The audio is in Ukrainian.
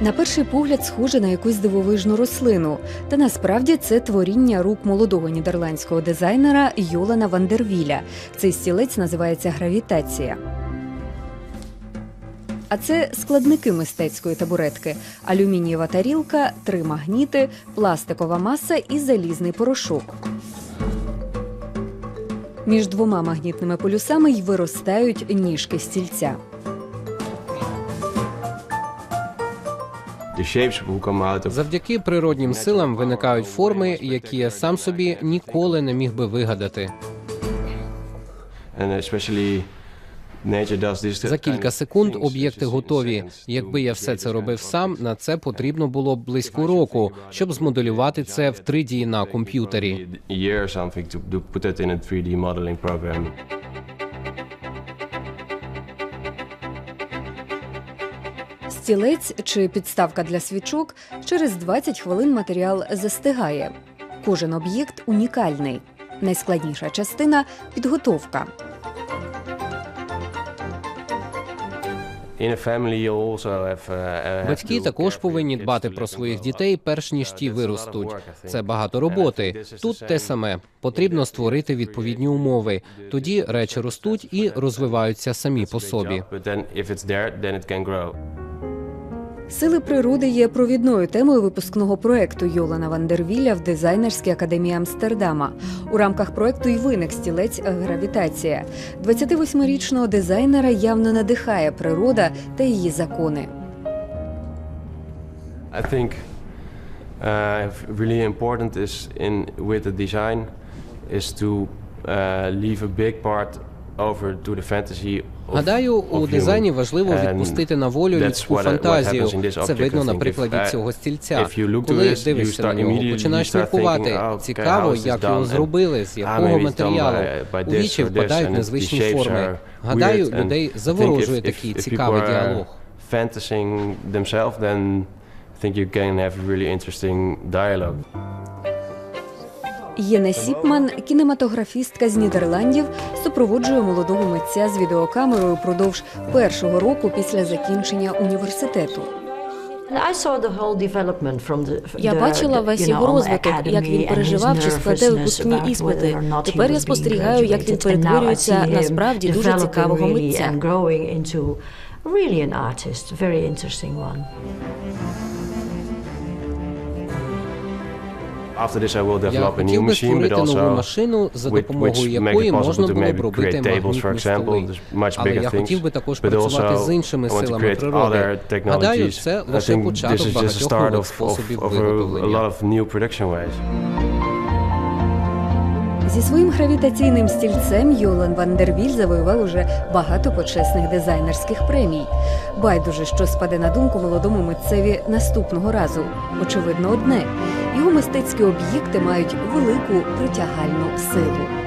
На перший погляд схоже на якусь дивовижну рослину, та насправді це творіння рук молодого нідерландського дизайнера Йолана Вандервіля. Цей стілець називається гравітація. А це складники мистецької табуретки: алюмінієва тарілка, три магніти, пластикова маса і залізний порошок. Між двома магнітними полюсами й виростають ніжки стільця. Завдяки природнім силам виникають форми, які я сам собі ніколи не міг би вигадати. За кілька секунд об'єкти готові. Якби я все це робив сам, на це потрібно було б близько року, щоб змоделювати це в 3D на комп'ютері. Стілець чи підставка для свічок через 20 хвилин матеріал застигає. Кожен об'єкт унікальний. Найскладніша частина підготовка. Uh, Батьки також повинні дбати про своїх дітей, перш ніж ті виростуть. Це багато роботи. Тут те саме. Потрібно створити відповідні умови. Тоді речі ростуть і розвиваються самі по собі. Сили природи є провідною темою випускного проекту Йолана Вандервіля в дизайнерській академії Амстердама. У рамках проекту й виник стілець гравітація. 28-річного дизайнера явно надихає природа та її закони. I think uh, really important is in with the design is to uh, leave a big part over to the fantasy. Гадаю, у дизайні важливо відпустити на волю людську фантазію. Це видно на прикладі uh, цього стільця. Коли дивишся на нього, починаєш міркувати, oh, цікаво, як його зробили, з Ah, якого матеріалу. У вічі впадають незвичні форми. Гадаю, людей заворожує такий цікавий діалог. fantasizing themselves, then I think you can have really interesting dialogue. Єне Сіпман, кінематографістка з Нідерландів, супроводжує молодого митця з відеокамерою впродовж першого року після закінчення університету. Я бачила весь його розвиток, як він переживав чи складе випускні іспити. Тепер я спостерігаю, як він перетворюється на справді дуже цікавого митця. Я develop a new хотів би machine, but створити нову also машину, за with- допомогою which якої можна було б робити tables, for магнітні example. столи. Much Але bigger я things. хотів би також But працювати also з іншими I want to силами create природи. other Гадаю, це лише початок is багатьох нових of, of, способів of a, a lot виготовлення. of new production ways. Зі своїм гравітаційним стільцем Йолан Вандервіль завоював уже багато почесних дизайнерських премій. Байдуже, що спаде на думку молодому митцеві наступного разу. Очевидно, одне його мистецькі об'єкти мають велику притягальну силу.